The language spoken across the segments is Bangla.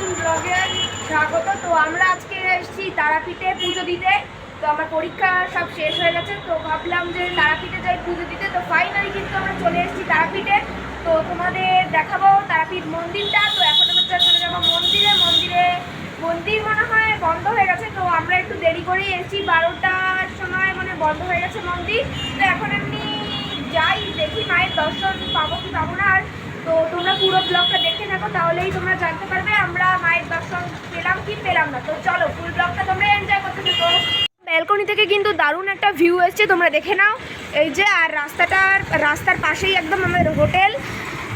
নতুন ব্লগে স্বাগত। তো আমরা আজকে এসেছি তারাপীঠে পুজো দিতে। তো আমার পরীক্ষা সব শেষ হয়ে গেছে, তো ভাবলাম যে তারাপীঠে যাই পুজো দিতে। তো ফাইনালি কিন্তু আমরা চলে এসেছি তারাপীঠে। তো তোমাদের দেখাবো তারাপীঠ মন্দিরটা। তো এখন আমরা চলে যাব মন্দিরে। মন্দিরে মন্দির মনে হয় বন্ধ হয়ে গেছে, তো আমরা একটু দেরি করেই এসেছি। বারোটার সময় মানে বন্ধ হয়ে গেছে মন্দির। তো এখন এমনি যাই, দেখি মায়ের দর্শন পাবো কি পাবো না। আর তো পুরো ব্লগটা দেখে থাকো, তাহলেই তোমরা জানতে পারবে, আমরা মায়ের দর্শন পেলাম কি পেলাম না। তো চলো ফুল ব্লগটা তোমরা এনজয় করতে থাকো। ব্যালকনি থেকে কিন্তু দারুণ একটা ভিউ এসছে, তোমরা দেখে নাও। এই যে, আর রাস্তাটার, রাস্তার পাশেই একদম আমাদের হোটেল।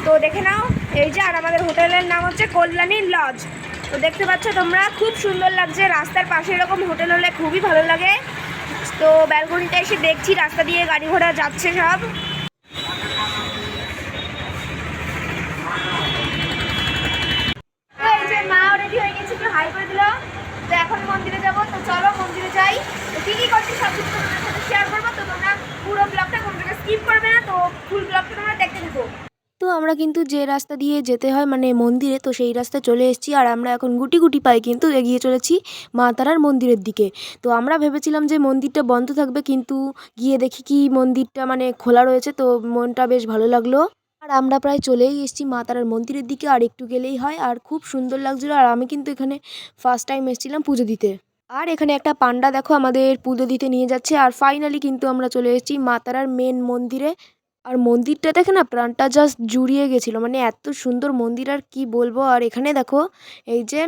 তো দেখে নাও, এই যে, আর আমাদের হোটেলের নাম হচ্ছে কল্যাণী লজ তো দেখতে পাচ্ছ তোমরা, খুব সুন্দর লাগছে, রাস্তার পাশে এরকম হোটেল হলে খুবই ভালো লাগে। তো ব্যালকনিতে এসে দেখছি, রাস্তা দিয়ে গাড়ি ঘোড়া যাচ্ছে সব তো এই যে মা রেডি হয়ে গেছে একটু হাই করে দিল তো এখন মন্দিরে যাব তো চলো মন্দিরে যাই তো কী কী করছি সব কিছু তোমাদের সাথে তো আমরা কিন্তু যে রাস্তা দিয়ে যেতে হয় মানে মন্দিরে, তো সেই রাস্তায় চলে এসেছি, আর আমরা এখন গুটি গুটি পাই কিন্তু এগিয়ে চলেছি মা তারার মন্দিরের দিকে। তো আমরা ভেবেছিলাম যে মন্দিরটা বন্ধ থাকবে, কিন্তু গিয়ে দেখি কি মন্দিরটা মানে খোলা রয়েছে, তো মনটা বেশ ভালো লাগল। আর আমরা প্রায় চলেই এসেছি মা তারার মন্দিরের দিকে, আর একটু গেলেই হয়, আর খুব সুন্দর লাগছিল, আর আমি কিন্তু এখানে ফার্স্ট টাইম এসেছিলাম পুজো দিতে। আর এখানে একটা পান্ডা দেখো আমাদের পুজো দিতে নিয়ে যাচ্ছে। আর ফাইনালি কিন্তু আমরা চলে এসেছি মাতারার মেন মন্দিরে। আর মন্দিরটা দেখে না প্রাণটা জাস্ট জুড়িয়ে গেছিল। মানে এত সুন্দর মন্দির আর কি বলব। আর এখানে দেখো, এই যে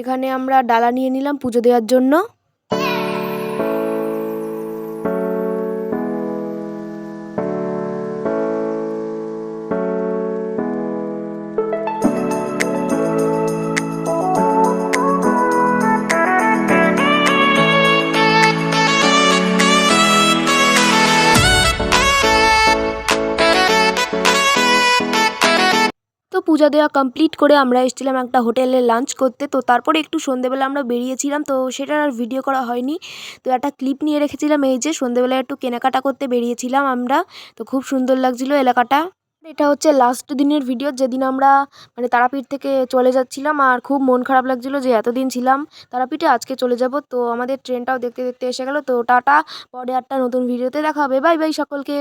এখানে আমরা ডালা নিয়ে নিলাম পুজো দেওয়ার জন্য। পূজা দেওয়া কমপ্লিট করে আমরা এসেছিলাম একটা হোটেলে লাঞ্চ করতে। তো তারপরে একটু সন্ধেবেলা আমরা বেরিয়েছিলাম, তো সেটার আর ভিডিও করা হয়নি। তো একটা ক্লিপ নিয়ে রেখেছিলাম, এই যে সন্ধেবেলায় একটু কেনাকাটা করতে বেরিয়েছিলাম আমরা। তো খুব সুন্দর লাগছিল এলাকাটা। এটা হচ্ছে লাস্ট দিনের ভিডিও যেদিন আমরা মানে তারাপীঠ থেকে চলে যাচ্ছিলাম, আর খুব মন খারাপ লাগছিল যে এতদিন ছিলাম তারাপীঠে, আজকে চলে যাব। তো আমাদের ট্রেনটাও দেখতে দেখতে এসে গেল। তো টাটা, পরে একটা নতুন ভিডিওতে দেখা হবে। বাই বাই সকলকে।